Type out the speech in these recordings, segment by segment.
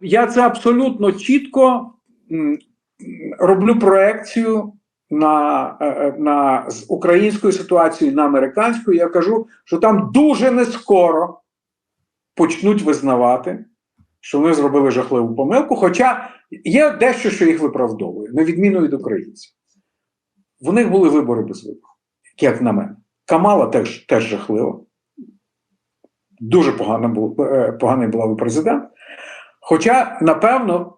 Я це абсолютно чітко роблю проекцію на, е, е, на з українською ситуацією на американську. Я кажу, що там дуже не скоро почнуть визнавати, що вони зробили жахливу помилку. Хоча є дещо, що їх виправдовує, на відміну від українців. В них були вибори без виборів, як на мене. Камала теж, теж жахлива. Дуже погано був, е, поганий була президент. Хоча, напевно,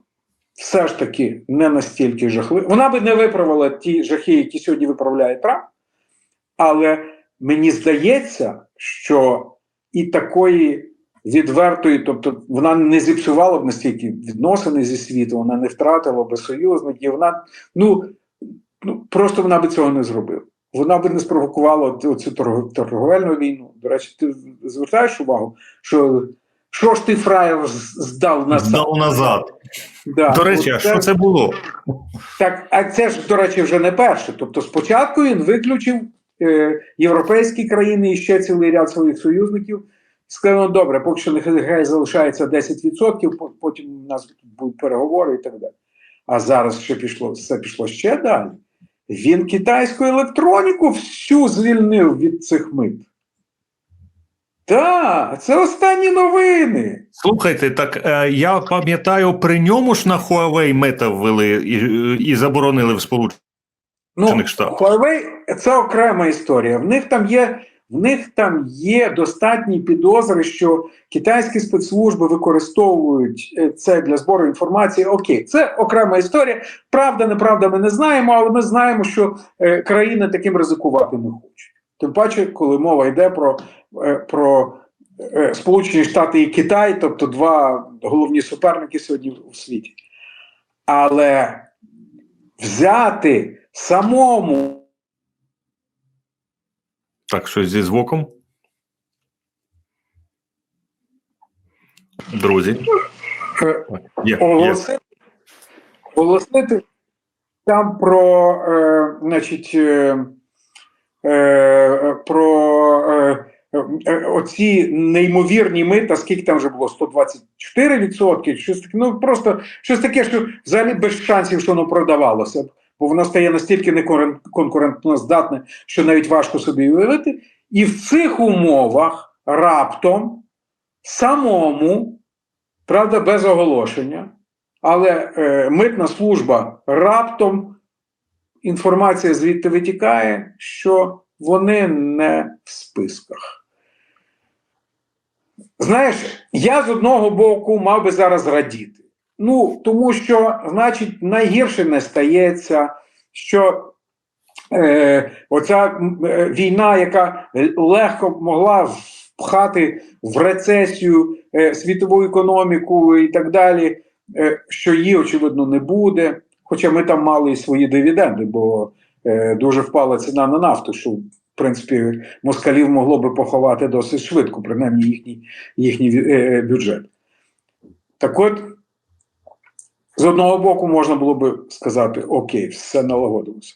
все ж таки не настільки жахливо. Вона би не виправила ті жахи, які сьогодні виправляє Трамп, але мені здається, що і такої відвертої, тобто вона не зіпсувала б настільки відносини зі світом, вона не втратила би союзників, вона ну, ну просто вона би цього не зробила. Вона би не спровокувала цю торговельну війну. До речі, ти звертаєш увагу, що що ж ти фраєр здав назад? Здав назад. Да. До речі, а що це було? Так, а це ж, до речі, вже не перше. Тобто, спочатку він виключив е, європейські країни і ще цілий ряд своїх союзників. Сказав, ну добре, поки що нехай залишається 10%, потім у нас будуть переговори і так далі. А зараз ще пішло, все пішло ще далі. Він китайську електроніку всю звільнив від цих мит. Так, це останні новини. Слухайте, так е, я пам'ятаю, при ньому ж на Huawei мета ввели і, і заборонили в Сполучених Ну, Штатах. Huawei – це окрема історія. В них там є. В них там є достатні підозри, що китайські спецслужби використовують е, це для збору інформації. Окей, це окрема історія. Правда, неправда, ми не знаємо, але ми знаємо, що е, країни таким ризикувати не хочуть. Тим паче, коли мова йде про, е, про е, Сполучені Штати і Китай, тобто два головні суперники сьогодні у світі. Але взяти самому Так, щось зі звуком. Друзі, е, є, є. оголосити, оголосити там про, е, значить, е, про е, е, оці неймовірні мита, скільки там вже було? 124%, щось таке, ну просто щось таке, що взагалі без шансів, що воно продавалося. Бо воно стає настільки неконкурентно здатне, що навіть важко собі уявити. І в цих умовах раптом самому, правда, без оголошення, але е, митна служба раптом інформація звідти витікає, що вони не в списках. Знаєш, я з одного боку мав би зараз радіти. Ну, тому що, значить, найгірше не стається, що е, оця е, війна, яка легко могла впхати в рецесію е, світову економіку і так далі, е, що її, очевидно, не буде. Хоча ми там мали і свої дивіденди, бо е, дуже впала ціна на нафту, що в принципі москалів могло би поховати досить швидко, принаймні їхній, їхній е, бюджет. Так от, з одного боку, можна було би сказати: Окей, все налагодилося.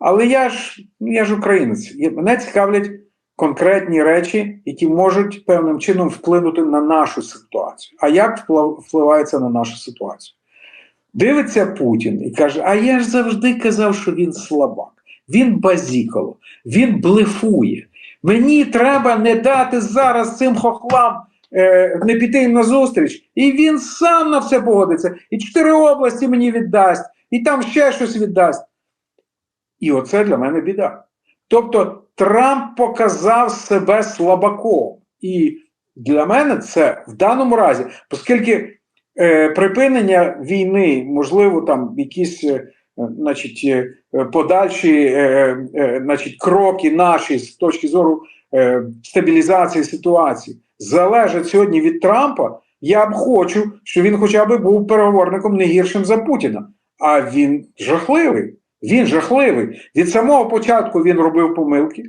Але я ж я ж українець. Мене цікавлять конкретні речі, які можуть певним чином вплинути на нашу ситуацію. А як вплив- впливає це на нашу ситуацію? Дивиться Путін і каже: А я ж завжди казав, що він слабак, він базікало, він блефує. Мені треба не дати зараз цим хохлам е, не піти їм на зустріч. І він сам на все погодиться. І чотири області мені віддасть, і там ще щось віддасть. І оце для мене біда. Тобто Трамп показав себе слабаком. І для мене це в даному разі, оскільки припинення війни, можливо, там якісь е, значить, е, подальші е, е, значить, кроки наші з точки зору е, стабілізації ситуації, залежать сьогодні від Трампа. Я б хочу, щоб він хоча б був переговорником не гіршим за Путіна. А він жахливий. Він жахливий. Від самого початку він робив помилки.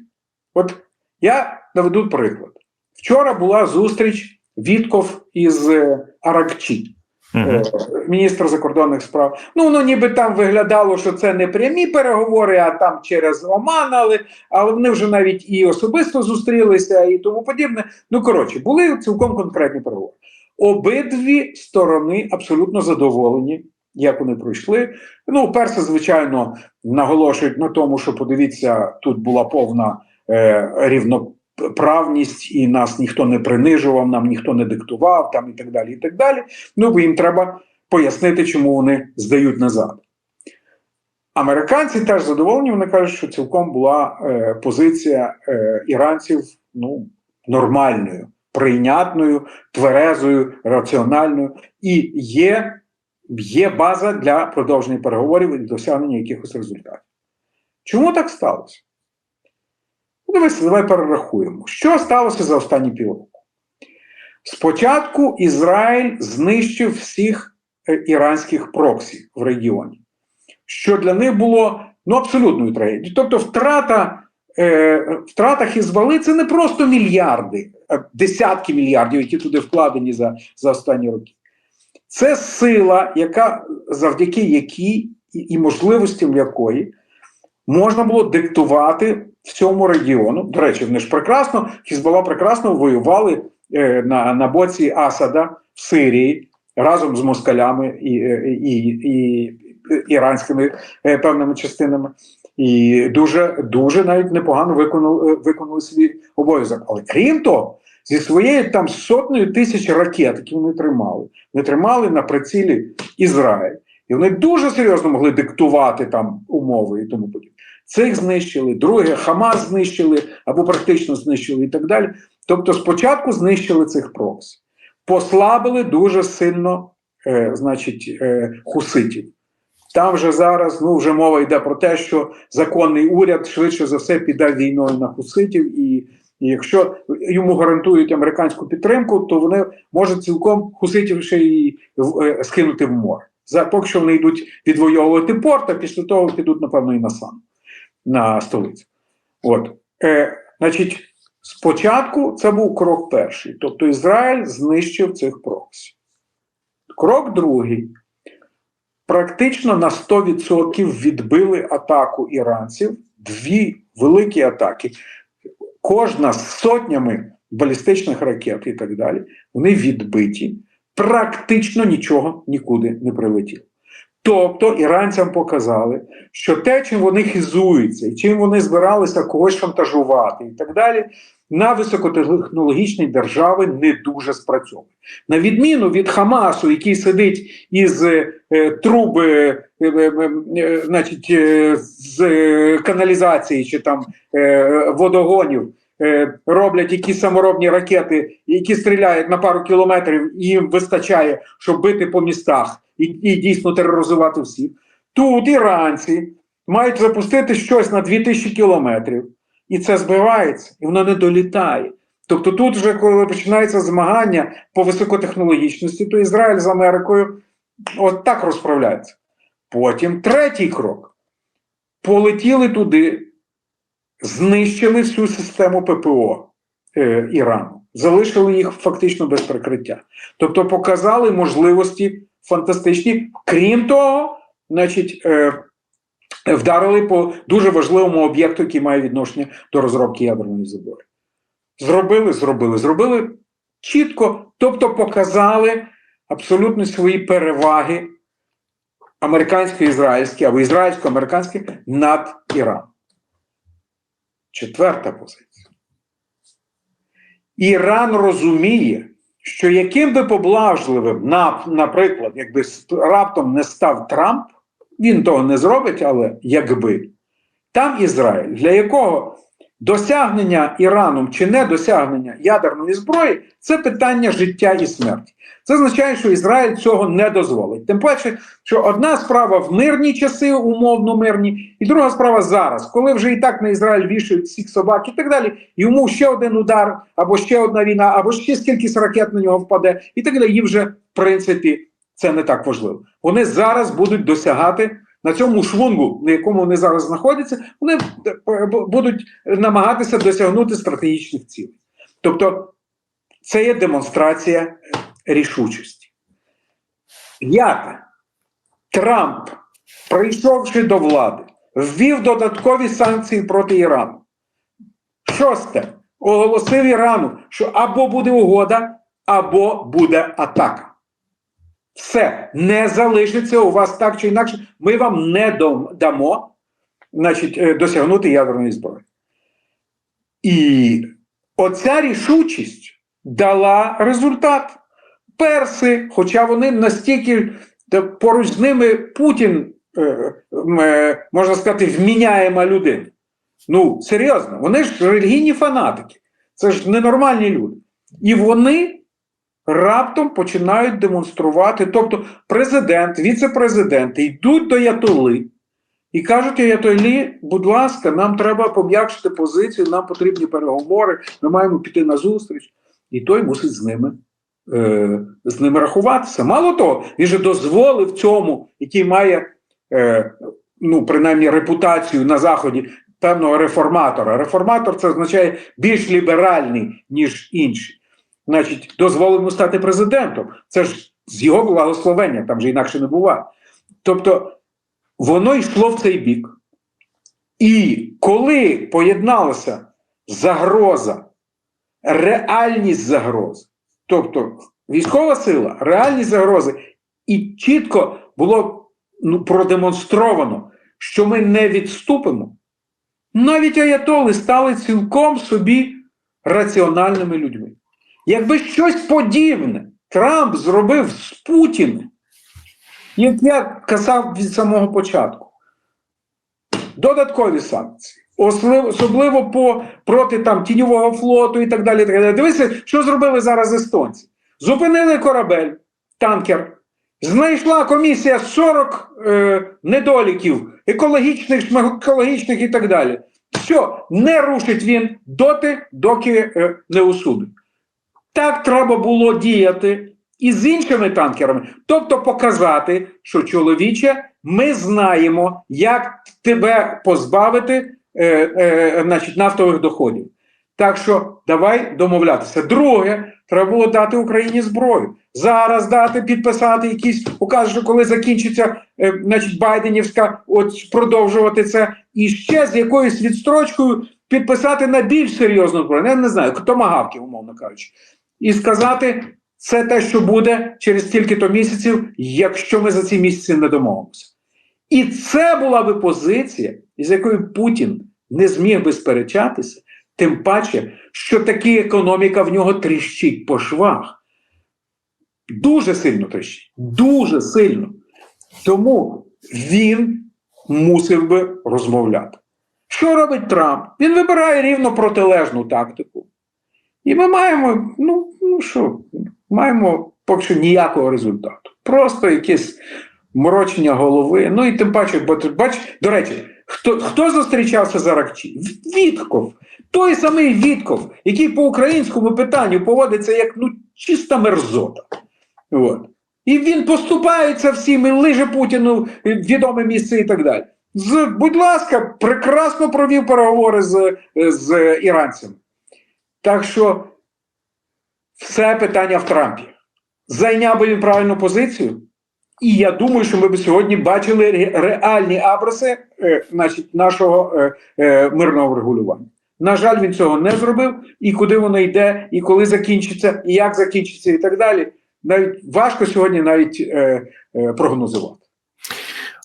От я наведу приклад. Вчора була зустріч Вітков із е, Аракчі, Е, міністр закордонних справ. Ну, воно ніби там виглядало, що це не прямі переговори, а там через Оман, але, але вони вже навіть і особисто зустрілися і тому подібне. Ну, коротше, були цілком конкретні переговори. Обидві сторони абсолютно задоволені, як вони пройшли. Ну, перше, звичайно, наголошують на тому, що подивіться, тут була повна е, рівноправність, і нас ніхто не принижував, нам ніхто не диктував, там і так далі. і так далі. Ну, їм треба пояснити, чому вони здають назад. Американці теж задоволені, вони кажуть, що цілком була е, позиція е, іранців ну, нормальною, прийнятною, тверезою, раціональною, і є, є база для продовження переговорів і досягнення якихось результатів. Чому так сталося? Ну, Дивіться, давай перерахуємо. Що сталося за останні півроку? Спочатку Ізраїль знищив всіх е, іранських проксі в регіоні що для них було ну, абсолютною трагедією. Тобто, втрата, е, втрата Хізбали це не просто мільярди, а десятки мільярдів, які туди вкладені за, за останні роки. Це сила, яка завдяки якій і можливостям якої можна було диктувати в цьому регіону. До речі, вони ж прекрасно, Хізбала прекрасно воювали е, на, на боці Асада в Сирії разом з москалями і, е, і, і, іранськими е, певними частинами, і дуже дуже навіть непогано виконали, виконали свій обов'язок. Але крім того, зі своєю там сотнею тисяч ракет, які вони тримали, вони тримали на прицілі Ізраїль, і вони дуже серйозно могли диктувати там умови і тому подібне. Цих знищили, друге Хамас знищили або практично знищили і так далі. Тобто, спочатку знищили цих проксі, послабили дуже сильно, е, значить, е, хуситів. Там вже зараз ну вже мова йде про те, що законний уряд швидше за все піде війною на хуситів, і, і якщо йому гарантують американську підтримку, то вони можуть цілком хуситів ще і е, скинути в море. За поки що вони йдуть відвоювати порт, а після того підуть, напевно, і на сам на столицю. От, е, значить, спочатку це був крок перший, тобто Ізраїль знищив цих проксі. Крок другий практично на 100% відбили атаку іранців, дві великі атаки. Кожна з сотнями балістичних ракет і так далі, вони відбиті, практично нічого нікуди не прилетіло. Тобто іранцям показали, що те, чим вони хизуються, і чим вони збиралися когось шантажувати і так далі, на високотехнологічні держави не дуже спрацьовує. На відміну від Хамасу, який сидить із е, труби, е, е, е, значить, е, з е, каналізації чи там е, водогонів. е, Роблять якісь саморобні ракети, які стріляють на пару кілометрів, і їм вистачає, щоб бити по містах і, і дійсно тероризувати всіх. Тут іранці мають запустити щось на 2000 кілометрів, і це збивається, і воно не долітає. Тобто, тут вже коли починається змагання по високотехнологічності, то Ізраїль з Америкою от так розправляється. Потім третій крок. Полетіли туди, знищили всю систему ППО е, Ірану, залишили їх фактично без прикриття. Тобто показали можливості фантастичні. Крім того, значить, е, вдарили по дуже важливому об'єкту, який має відношення до розробки ядерної зброї. Зробили, зробили, зробили чітко, тобто показали абсолютно свої переваги американсько-ізраїльські або ізраїльсько-американські над Іраном. Четверта позиція. Іран розуміє, що яким би поблажливим, на, наприклад, якби раптом не став Трамп, він того не зробить, але якби. Там Ізраїль, для якого досягнення Іраном чи не досягнення ядерної зброї це питання життя і смерті. Це означає, що Ізраїль цього не дозволить. Тим паче, що одна справа в мирні часи, умовно мирні, і друга справа зараз, коли вже і так на Ізраїль вішають всіх собак і так далі, йому ще один удар, або ще одна війна, або ще скількись ракет на нього впаде, і так далі. Їм вже в принципі це не так важливо. Вони зараз будуть досягати на цьому швунгу, на якому вони зараз знаходяться, вони будуть намагатися досягнути стратегічних цілей. Тобто, це є демонстрація рішучості. П'яте. Трамп, прийшовши до влади, ввів додаткові санкції проти Ірану. Шосте. Оголосив Ірану, що або буде угода, або буде атака. Все, не залишиться у вас так чи інакше. Ми вам не дамо значить, е, досягнути ядерної зброї. І оця рішучість дала результат. Перси, хоча вони настільки поруч з ними Путін, е, е, можна сказати, вміняєма людина. Ну, серйозно, вони ж релігійні фанатики, це ж ненормальні люди. І вони раптом починають демонструвати. Тобто, президент, віце-президенти йдуть до Ятоли і кажуть Ятолі, будь ласка, нам треба пом'якшити позицію, нам потрібні переговори, ми маємо піти на зустріч. І той мусить з ними. е, З ними рахуватися. Мало того, він же дозволив цьому, який має е, ну, принаймні репутацію на Заході певного реформатора. Реформатор це означає більш ліберальний, ніж інші. Значить, дозволив йому стати президентом. Це ж з його благословення, там же інакше не буває. Тобто воно йшло в цей бік. І коли поєдналася загроза, реальність загрози, тобто військова сила, реальність загрози, і чітко було ну, продемонстровано, що ми не відступимо, навіть аятоли стали цілком собі раціональними людьми. Якби щось подібне Трамп зробив з Путіним, як я казав від самого початку, додаткові санкції, особливо по, проти там, тіньового флоту і так далі. Так далі. Дивіться, що зробили зараз естонці. Зупинили корабель, танкер. Знайшла комісія 40 е, недоліків, екологічних, екологічних і так далі. Все, не рушить він доти, доки е, не осудить. Так треба було діяти і з іншими танкерами. Тобто показати, що чоловіче, ми знаємо, як тебе позбавити е, е, значить, нафтових доходів. Так що давай домовлятися. Друге, треба було дати Україні зброю. Зараз дати підписати якісь указ, що коли закінчиться е, значить, Байденівська, от продовжувати це, і ще з якоюсь відстрочкою підписати на більш серйозну зброю. Я не знаю, томагавки, умовно кажучи, і сказати, це те, що буде через стільки-то місяців, якщо ми за ці місяці не домовимося. І це була би позиція, із якою Путін не зміг би сперечатися, тим паче, що таки економіка в нього тріщить по швах. Дуже сильно тріщить. Дуже сильно. Тому він мусив би розмовляти. Що робить Трамп? Він вибирає рівно протилежну тактику. І ми маємо, ну, ну що, маємо поки що ніякого результату. Просто якесь морочення голови. Ну і тим паче, бо бач, до речі, хто, хто зустрічався з Аракчі? Вітков. Той самий Вітков, який по українському питанню поводиться як ну, чиста мерзота. От. І він поступається всім і лиже Путіну відоме місце і так далі. З, будь ласка, прекрасно провів переговори з, з іранцями. Так що все питання в Трампі. Зайняв би він правильну позицію, і я думаю, що ми б сьогодні бачили реальні абраси е, значить, нашого е, е, мирного врегулювання. На жаль, він цього не зробив, і куди воно йде, і коли закінчиться, і як закінчиться, і так далі. Навіть важко сьогодні навіть е, е, прогнозувати.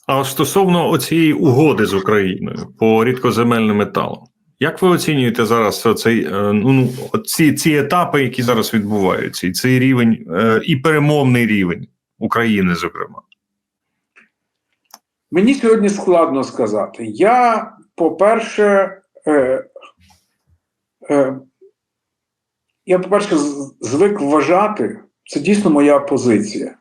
А стосовно оцієї угоди з Україною по рідкоземельним металам, як ви оцінюєте зараз цей ну ці, ці етапи, які зараз відбуваються, і цей рівень, е, і перемовний рівень України, зокрема? Мені сьогодні складно сказати. Я, по-перше, е, е, я, по-перше, звик вважати, це дійсно моя позиція,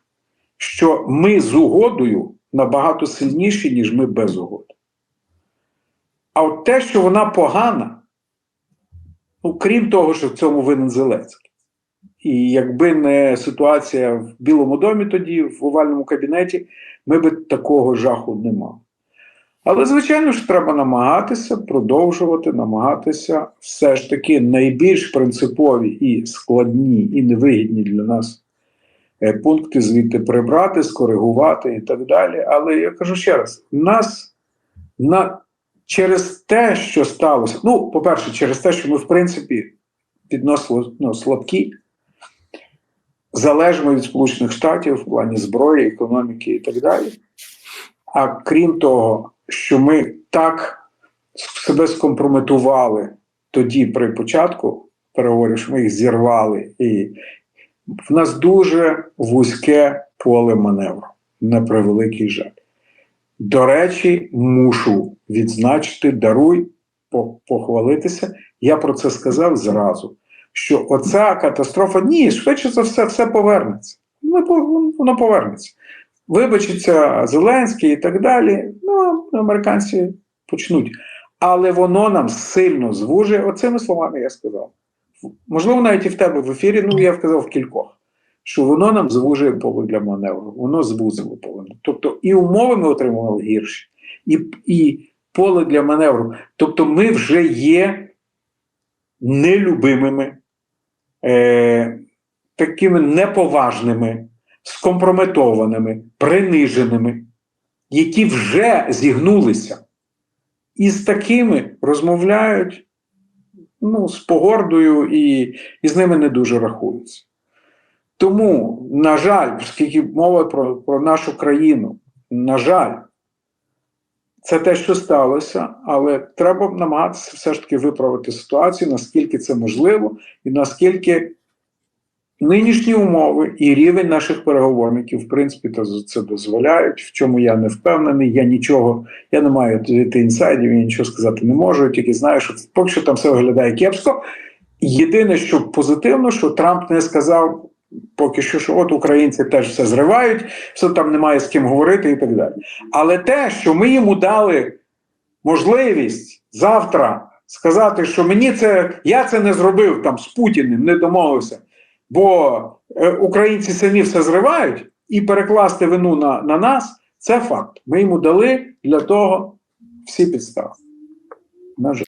що ми з угодою набагато сильніші, ніж ми без угоди. А от те, що вона погана, ну, крім того, що в цьому винен Зеленський. І якби не ситуація в Білому домі тоді, в овальному кабінеті, ми би такого жаху не мали. Але, звичайно ж, треба намагатися продовжувати, намагатися все ж таки найбільш принципові і складні, і невигідні для нас е, пункти звідти прибрати, скоригувати і так далі. Але я кажу ще раз: нас на, через те, що сталося, ну, по-перше, через те, що ми, в принципі, підносили ну, слабкі, залежимо від Сполучених Штатів в плані зброї, економіки і так далі. А крім того, що ми так себе скомпрометували тоді при початку переговорів, що ми їх зірвали, і в нас дуже вузьке поле маневру, на превеликий жаль. До речі, мушу відзначити, даруй, похвалитися. Я про це сказав зразу. Що оця катастрофа, ні, швидше за все, все повернеться. Ну, Воно повернеться. Вибачиться Зеленський і так далі. Ну, американці почнуть. Але воно нам сильно звужує. Оцими словами я сказав. Можливо, навіть і в тебе в ефірі, ну я вказав в кількох, що воно нам звужує поле для маневру. Воно звузило поле. Тобто і умови ми отримували гірші, і, і поле для маневру. Тобто, ми вже є нелюбимими, е, такими неповажними, скомпрометованими, приниженими, які вже зігнулися. І з такими розмовляють ну, з погордою і, і з ними не дуже рахуються. Тому, на жаль, оскільки мова про, про нашу країну, на жаль, це те, що сталося, але треба намагатися все ж таки виправити ситуацію, наскільки це можливо, і наскільки нинішні умови і рівень наших переговорників, в принципі, це дозволяють, в чому я не впевнений. Я нічого, я не маю ти інсайдів, я нічого сказати не можу, тільки знаю, що поки що там все виглядає кепсько. Єдине, що позитивно, що Трамп не сказав поки що, що от українці теж все зривають, все там немає з ким говорити і так далі. Але те, що ми йому дали можливість завтра сказати, що мені це я це не зробив там з Путіним, не домовився, бо е, українці самі все зривають і перекласти вину на, на нас, це факт. Ми йому дали для того всі підстави. На жаль.